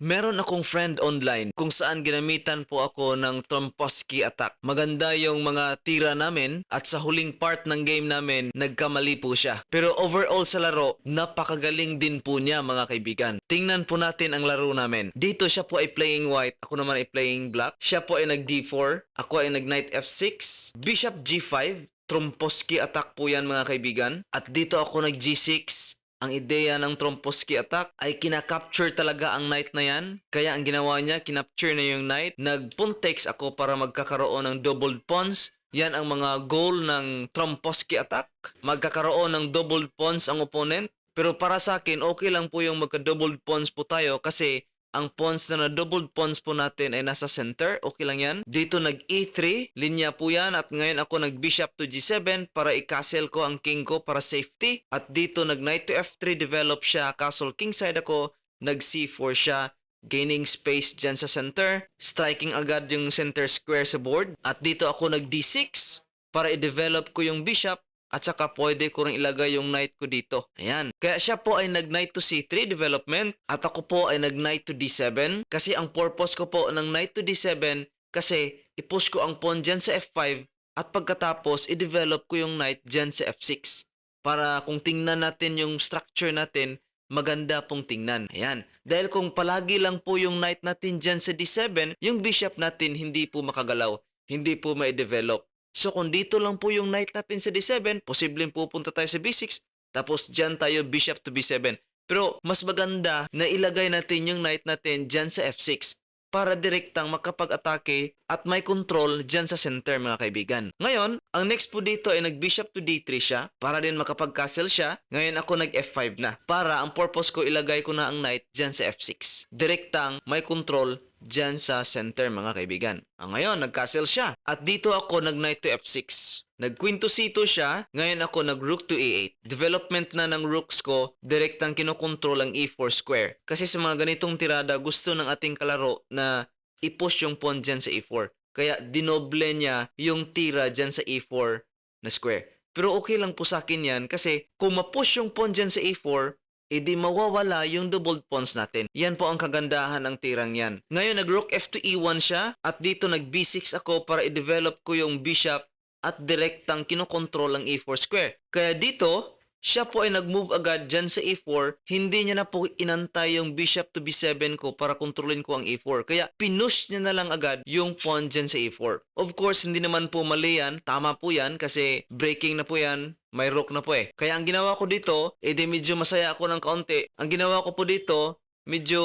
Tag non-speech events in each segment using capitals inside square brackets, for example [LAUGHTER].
Meron akong friend online kung saan ginamitan po ako ng Tromposki attack. Maganda yung mga tira namin at sa huling part ng game namin, nagkamali po siya. Pero overall sa laro, napakagaling din po niya mga kaibigan. Tingnan po natin ang laro namin. Dito siya po ay playing white, ako naman ay playing black. Siya po ay nag D4, ako ay nag knight F6, bishop G5, Tromposki attack po yan mga kaibigan. At dito ako nag G6, ang ideya ng Tromposki attack ay kinakapture talaga ang knight na yan. Kaya ang ginawa niya, kinapture na yung knight. Nagpuntex ako para magkakaroon ng doubled pawns. Yan ang mga goal ng Tromposki attack. Magkakaroon ng doubled pawns ang opponent. Pero para sa akin, okay lang po yung magka-doubled pawns po tayo kasi ang pawns na na-doubled pawns po natin ay nasa center. Okay lang yan. Dito nag-E3, linya po yan. At ngayon ako nag-Bishop to G7 para i-castle ko ang king ko para safety. At dito nag-Knight to F3, develop siya. Castle kingside ako. Nag-C4 siya. Gaining space dyan sa center. Striking agad yung center square sa board. At dito ako nag-D6 para i-develop ko yung bishop at saka pwede ko rin ilagay yung knight ko dito. Ayan. Kaya siya po ay nag-knight to c3 development at ako po ay nag-knight to d7 kasi ang purpose ko po ng knight to d7 kasi i-push ko ang pawn dyan sa f5 at pagkatapos i-develop ko yung knight dyan sa f6 para kung tingnan natin yung structure natin maganda pong tingnan. Ayan. Dahil kung palagi lang po yung knight natin dyan sa d7, yung bishop natin hindi po makagalaw, hindi po ma-develop. So kung dito lang po yung knight natin sa d7, posibleng pupunta tayo sa b6, tapos dyan tayo bishop to b7. Pero mas maganda na ilagay natin yung knight natin dyan sa f6 para direktang makapag-atake at may control dyan sa center mga kaibigan. Ngayon, ang next po dito ay nag-bishop to d3 siya para din makapag-castle siya. Ngayon ako nag-f5 na para ang purpose ko ilagay ko na ang knight dyan sa f6. Direktang may control dyan sa center mga kaibigan. Ah, ngayon, nag-castle siya. At dito ako nag-knight to f6. Nag-queen to c2 siya, ngayon ako nag-rook to e8. Development na ng rooks ko, direktang kinokontrol ang e4 square. Kasi sa mga ganitong tirada, gusto ng ating kalaro na i-push yung pawn dyan sa e4. Kaya dinoble niya yung tira dyan sa e4 na square. Pero okay lang po sa akin yan kasi kung ma-push yung pawn dyan sa e4, edi mawawala yung doubled pawns natin. Yan po ang kagandahan ng tirang yan. Ngayon, nag-rook f to e1 siya at dito nag-b6 ako para i-develop ko yung bishop at direktang kinokontrol ang e4 square. Kaya dito, siya po ay nag-move agad dyan sa e4, hindi niya na po inantay yung bishop to b7 ko para kontrolin ko ang e4. Kaya pinush niya na lang agad yung pawn dyan sa e4. Of course, hindi naman po mali yan. Tama po yan kasi breaking na po yan. May rook na po eh. Kaya ang ginawa ko dito, edi medyo masaya ako ng kaunti. Ang ginawa ko po dito, medyo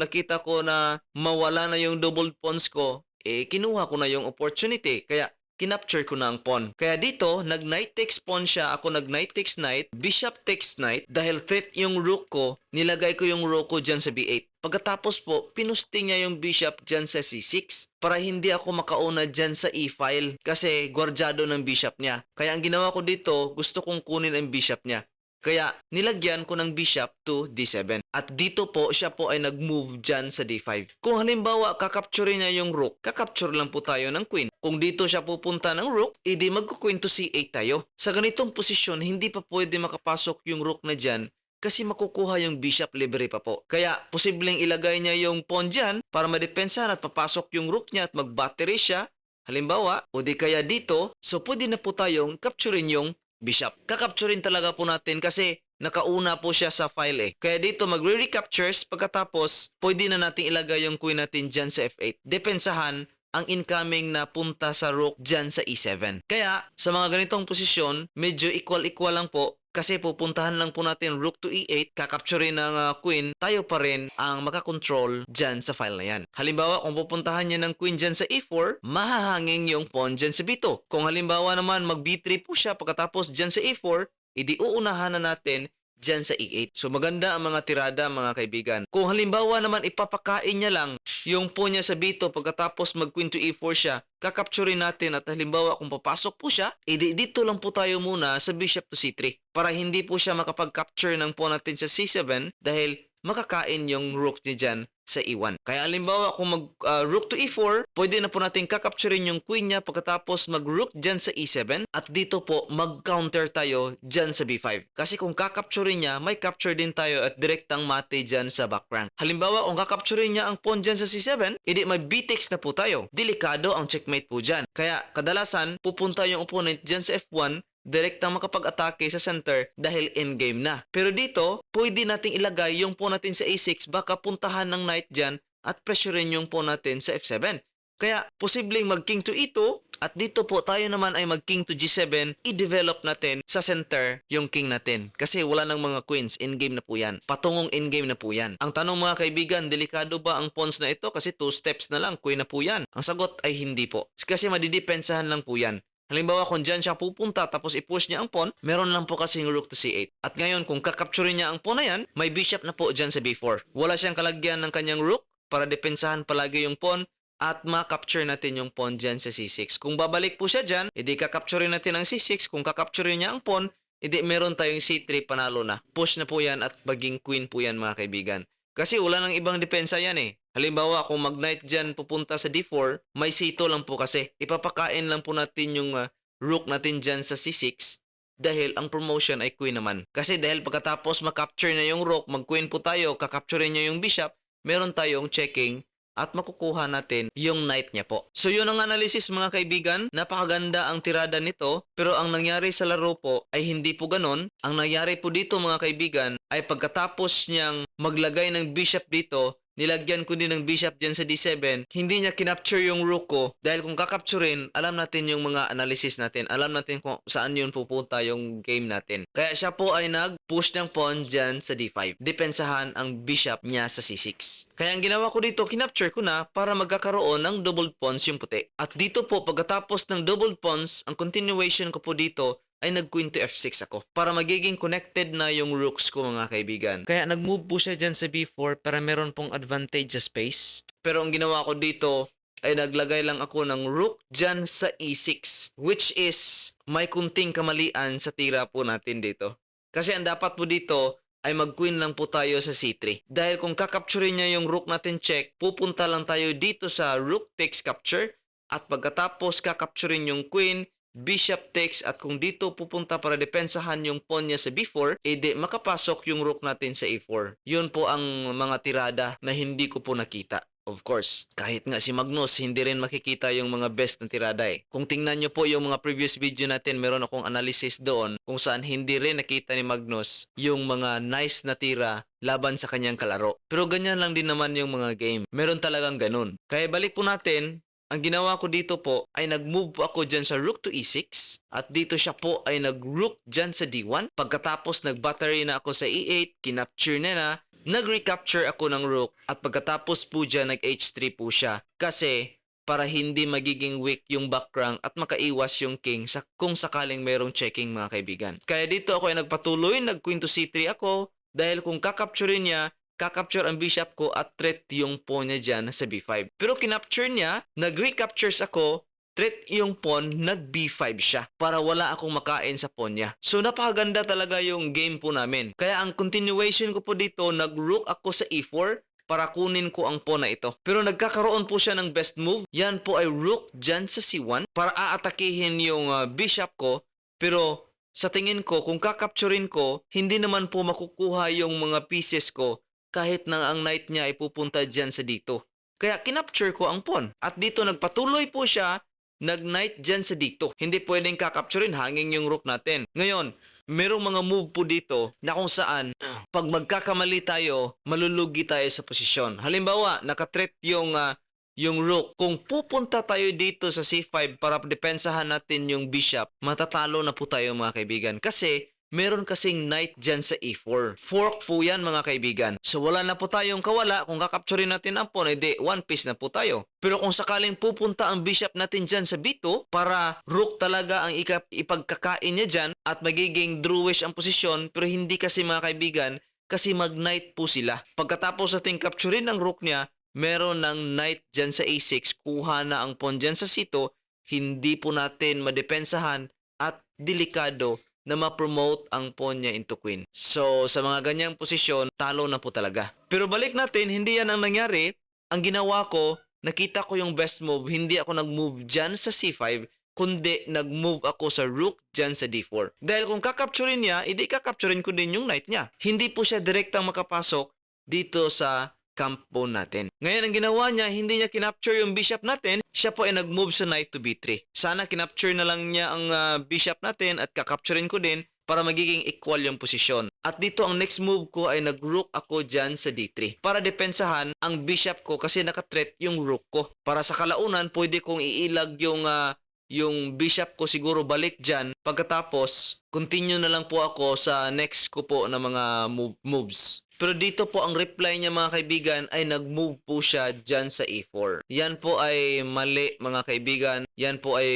nakita ko na mawala na yung double pawns ko, eh kinuha ko na yung opportunity. Kaya kinapture ko na ang pawn. Kaya dito, nag-knight takes pawn siya, ako nag-knight takes knight, bishop takes knight, dahil threat yung rook ko, nilagay ko yung rook ko dyan sa b8. Pagkatapos po, pinusting niya yung bishop dyan sa c6 para hindi ako makauna dyan sa e-file kasi gwardyado ng bishop niya. Kaya ang ginawa ko dito, gusto kong kunin ang bishop niya. Kaya nilagyan ko ng bishop to d7. At dito po siya po ay nag-move dyan sa d5. Kung halimbawa kakapture niya yung rook, kakapture lang po tayo ng queen. Kung dito siya pupunta ng rook, edi magkuqueen to c8 tayo. Sa ganitong posisyon, hindi pa pwede makapasok yung rook na dyan kasi makukuha yung bishop libre pa po. Kaya posibleng ilagay niya yung pawn dyan para madepensahan at papasok yung rook niya at mag-battery siya. Halimbawa, o di kaya dito, so pwede na po tayong capturein yung bishop. Kakapturin talaga po natin kasi nakauna po siya sa file eh. Kaya dito magre-recaptures pagkatapos pwede na natin ilagay yung queen natin dyan sa f8. Depensahan ang incoming na punta sa rook dyan sa e7. Kaya sa mga ganitong posisyon, medyo equal-equal lang po kasi pupuntahan lang po natin rook to e8, kakapturin ng uh, queen, tayo pa rin ang makakontrol dyan sa file na yan. Halimbawa, kung pupuntahan niya ng queen dyan sa e4, mahahanging yung pawn dyan sa b2. Kung halimbawa naman mag b3 po siya pagkatapos dyan sa e4, idi uunahan na natin dyan sa e8. So maganda ang mga tirada mga kaibigan. Kung halimbawa naman ipapakain niya lang yung pawn niya sa b2 pagkatapos mag queen to e4 siya, kakapturin natin at halimbawa kung papasok po siya, edi dito lang po tayo muna sa bishop to c3 para hindi po siya makapag-capture ng pawn natin sa c7 dahil makakain yung rook niya dyan sa E1. Kaya halimbawa kung mag ah, rook to E4, pwede na po natin kakapturin yung queen niya pagkatapos mag rook dyan sa E7 at dito po mag-counter tayo dyan sa B5. Kasi kung kakapturin niya, may capture din tayo at direktang mate dyan sa back rank. Halimbawa kung kakapturin niya ang pawn dyan sa C7, edi may B-takes na po tayo. Delikado ang checkmate po dyan. Kaya kadalasan pupunta yung opponent dyan sa F1 direktang makapag-atake sa center dahil in-game na. Pero dito, pwede nating ilagay yung pawn natin sa A6 baka puntahan ng knight dyan at pressurein yung pawn natin sa F7. Kaya posibleng mag king to E2 at dito po tayo naman ay mag king to G7, i-develop natin sa center yung king natin. Kasi wala ng mga queens, in-game na po yan. Patungong in-game na po yan. Ang tanong mga kaibigan, delikado ba ang pawns na ito? Kasi two steps na lang, queen na po yan. Ang sagot ay hindi po. Kasi madidepensahan lang po yan. Halimbawa kung dyan siya pupunta tapos i-push niya ang pawn, meron lang po kasing rook to c8. At ngayon kung kakapturin niya ang pawn na yan, may bishop na po dyan sa b4. Wala siyang kalagyan ng kanyang rook para depensahan palagi yung pawn at makapture natin yung pawn dyan sa c6. Kung babalik po siya dyan, edi kakapturin natin ang c6. Kung kakapturin niya ang pawn, edi meron tayong c3 panalo na. Push na po yan at maging queen po yan mga kaibigan. Kasi wala nang ibang depensa yan eh. Halimbawa, kung mag-knight dyan pupunta sa d4, may c2 lang po kasi. Ipapakain lang po natin yung ah, rook natin dyan sa c6 dahil ang promotion ay queen naman. Kasi dahil pagkatapos makapture na yung rook, mag-queen po tayo, kakapture niya yung bishop, meron tayong checking at makukuha natin yung knight niya po. So yun ang analysis mga kaibigan. Napakaganda ang tirada nito pero ang nangyari sa laro po ay hindi po ganon. Ang nangyari po dito mga kaibigan ay pagkatapos niyang maglagay ng bishop dito nilagyan ko din ng bishop dyan sa D7, hindi niya kinapture yung rook ko dahil kung kakapturin, alam natin yung mga analysis natin. Alam natin kung saan yun pupunta yung game natin. Kaya siya po ay nag-push ng pawn dyan sa D5. Depensahan ang bishop niya sa C6. Kaya ang ginawa ko dito, kinapture ko na para magkakaroon ng double pawns yung puti. At dito po, pagkatapos ng double pawns, ang continuation ko po dito ay nag-queen to f6 ako para magiging connected na yung rooks ko mga kaibigan. Kaya nag-move po siya dyan sa b4 para meron pong advantage sa space. Pero ang ginawa ko dito ay naglagay lang ako ng rook dyan sa e6 which is may kunting kamalian sa tira po natin dito. Kasi ang dapat po dito ay mag-queen lang po tayo sa c3. Dahil kung kakapturin niya yung rook natin check, pupunta lang tayo dito sa rook takes capture at pagkatapos kakapturin yung queen, bishop takes at kung dito pupunta para depensahan yung pawn niya sa b4, edi makapasok yung rook natin sa a4. Yun po ang mga tirada na hindi ko po nakita. Of course, kahit nga si Magnus, hindi rin makikita yung mga best na tirada eh. Kung tingnan nyo po yung mga previous video natin, meron akong analysis doon kung saan hindi rin nakita ni Magnus yung mga nice na tira laban sa kanyang kalaro. Pero ganyan lang din naman yung mga game. Meron talagang ganun. Kaya balik po natin ang ginawa ko dito po ay nag-move ako dyan sa rook to e6 at dito siya po ay nag-rook dyan sa d1. Pagkatapos nag-battery na ako sa e8, kinapture na na, nag-recapture ako ng rook at pagkatapos po dyan nag-h3 po siya kasi para hindi magiging weak yung back rank at makaiwas yung king sa kung sakaling mayroong checking mga kaibigan. Kaya dito ako ay nagpatuloy, nag-queen to c3 ako dahil kung kakapturein niya, kakapture ang bishop ko at threat yung pawn niya dyan sa b5. Pero kinapture niya, nag-recaptures ako, threat yung pawn, nag-b5 siya para wala akong makain sa pawn niya. So napakaganda talaga yung game po namin. Kaya ang continuation ko po dito, nag-rook ako sa e4 para kunin ko ang pawn na ito. Pero nagkakaroon po siya ng best move. Yan po ay rook dyan sa c1 para aatakihin yung uh, bishop ko. Pero sa tingin ko, kung kakapturin ko, hindi naman po makukuha yung mga pieces ko kahit na ang knight niya ay pupunta dyan sa dito. Kaya kinapture ko ang pawn. At dito nagpatuloy po siya, nag-knight dyan sa dito. Hindi pwedeng kakapturin, hanging yung rook natin. Ngayon, merong mga move po dito na kung saan [CLEARS THROAT] pag magkakamali tayo, malulugi tayo sa posisyon. Halimbawa, nakatreat yung ah, yung rook. Kung pupunta tayo dito sa c5 para depensahan natin yung bishop, matatalo na po tayo mga kaibigan. Kasi meron kasing knight dyan sa e4. Fork po yan mga kaibigan. So wala na po tayong kawala. Kung kakapturin natin ang pawn, edi one piece na po tayo. Pero kung sakaling pupunta ang bishop natin dyan sa b2 para rook talaga ang ipagkakain niya dyan at magiging drawish ang posisyon pero hindi kasi mga kaibigan kasi mag-knight po sila. Pagkatapos natin capturein ang rook niya, meron ng knight dyan sa a6, kuha na ang pawn dyan sa c2, hindi po natin madepensahan at delikado na ma-promote ang pawn niya into queen. So, sa mga ganyang posisyon, talo na po talaga. Pero balik natin, hindi yan ang nangyari. Ang ginawa ko, nakita ko yung best move, hindi ako nag-move dyan sa c5, kundi nag-move ako sa rook dyan sa d4. Dahil kung kakapturin niya, hindi kakapturin ko din yung knight niya. Hindi po siya direktang makapasok dito sa pawn natin. Ngayon, ang ginawa niya, hindi niya kinapture yung bishop natin, siya po ay nag-move sa knight to b3. Sana kinapture na lang niya ang ah, bishop natin at kakapturin ko din para magiging equal yung posisyon. At dito ang next move ko ay nag-rook ako dyan sa d3 para depensahan ang bishop ko kasi nakatreat yung rook ko. Para sa kalaunan, pwede kong iilag yung ah, yung bishop ko siguro balik dyan. Pagkatapos, continue na lang po ako sa next ko po na mga move- moves. Pero dito po ang reply niya mga kaibigan ay nag-move po siya dyan sa E4. Yan po ay mali mga kaibigan. Yan po ay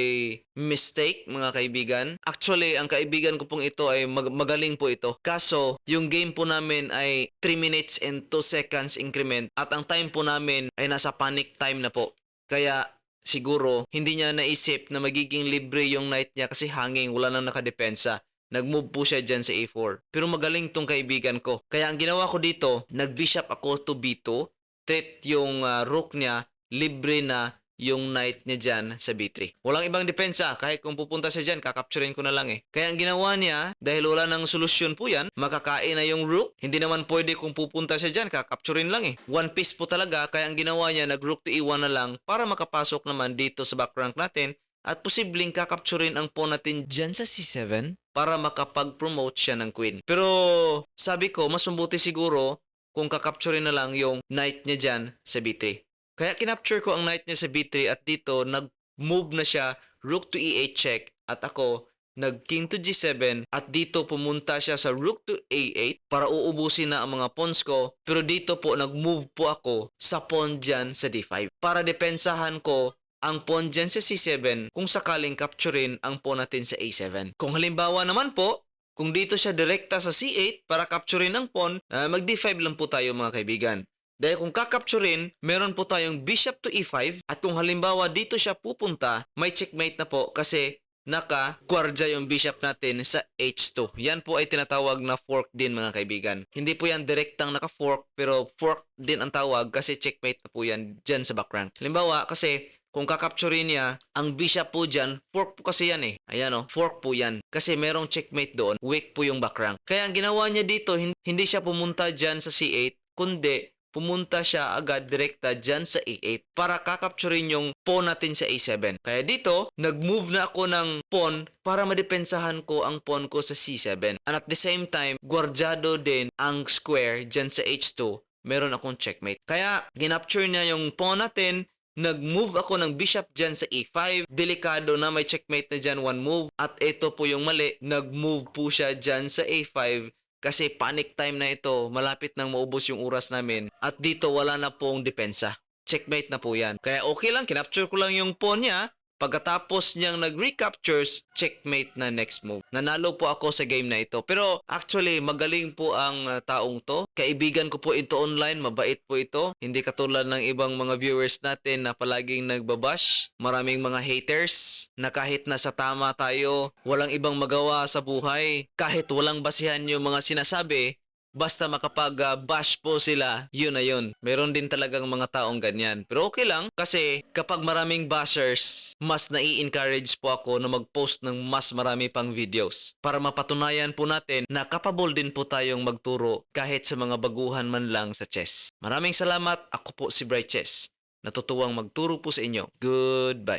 mistake mga kaibigan. Actually, ang kaibigan ko pong ito ay mag- magaling po ito. Kaso, yung game po namin ay 3 minutes and 2 seconds increment at ang time po namin ay nasa panic time na po. Kaya siguro hindi niya naisip na magiging libre yung knight niya kasi hanging wala nang nakadepensa. Nag-move po siya dyan sa A4. Pero magaling tong kaibigan ko. Kaya ang ginawa ko dito, nag-bishop ako to B2. Treat yung ah, rook niya, libre na yung knight niya dyan sa B3. Walang ibang depensa. Kahit kung pupunta siya dyan, kakapturin ko na lang eh. Kaya ang ginawa niya, dahil wala nang solusyon po yan, makakain na yung rook. Hindi naman pwede kung pupunta siya dyan, kakapturin lang eh. One piece po talaga, kaya ang ginawa niya, nag-rook to E1 na lang para makapasok naman dito sa back rank natin at posibleng kakapturin ang pawn natin dyan sa C7 para makapag-promote siya ng queen. Pero sabi ko, mas mabuti siguro kung kakapturin na lang yung knight niya dyan sa B3. Kaya kinapture ko ang knight niya sa B3 at dito nag-move na siya rook to E8 check at ako nag king to G7 at dito pumunta siya sa rook to A8 para uubusin na ang mga pawns ko pero dito po nag-move po ako sa pawn dyan sa D5 para depensahan ko ang pawn dyan sa C7 kung sakaling capturein ang pawn natin sa A7. Kung halimbawa naman po, kung dito siya direkta sa C8 para capturein ang pawn, ah, mag D5 lang po tayo mga kaibigan. Dahil kung kakapturin, meron po tayong bishop to e5 at kung halimbawa dito siya pupunta, may checkmate na po kasi naka-gwardya yung bishop natin sa h2. Yan po ay tinatawag na fork din mga kaibigan. Hindi po yan direktang naka-fork pero fork din ang tawag kasi checkmate na po yan dyan sa back rank. Halimbawa kasi kung kakapturin niya, ang bishop po dyan, fork po kasi yan eh. Ayan o, fork po yan. Kasi merong checkmate doon, weak po yung back rank. Kaya ang ginawa niya dito, hin- hindi siya pumunta dyan sa c8, kundi pumunta siya agad direkta dyan sa A8 para kakapturin yung pawn natin sa A7. Kaya dito, nag-move na ako ng pawn para madepensahan ko ang pawn ko sa C7. And at the same time, gwardyado din ang square dyan sa H2. Meron akong checkmate. Kaya, ginapture niya yung pawn natin, Nag-move ako ng bishop dyan sa e5. Delikado na may checkmate na dyan one move. At ito po yung mali. Nag-move po siya dyan sa a5 kasi panic time na ito. Malapit nang maubos yung oras namin. At dito wala na pong depensa. Checkmate na po yan. Kaya okay lang, kinapture ko lang yung pawn niya. Pagkatapos niyang nag-recaptures, checkmate na next move. Nanalo po ako sa game na ito. Pero actually, magaling po ang uh, taong to. Kaibigan ko po ito online, mabait po ito. Hindi katulad ng ibang mga viewers natin na palaging nagbabash. Maraming mga haters na kahit nasa tama tayo, walang ibang magawa sa buhay. Kahit walang basihan yung mga sinasabi, Basta makapag-bash po sila, yun na yun. Meron din talagang mga taong ganyan. Pero okay lang kasi kapag maraming bashers, mas nai-encourage po ako na mag-post ng mas marami pang videos para mapatunayan po natin na capable din po tayong magturo kahit sa mga baguhan man lang sa chess. Maraming salamat. Ako po si Bright Chess. Natutuwang magturo po sa inyo. Goodbye.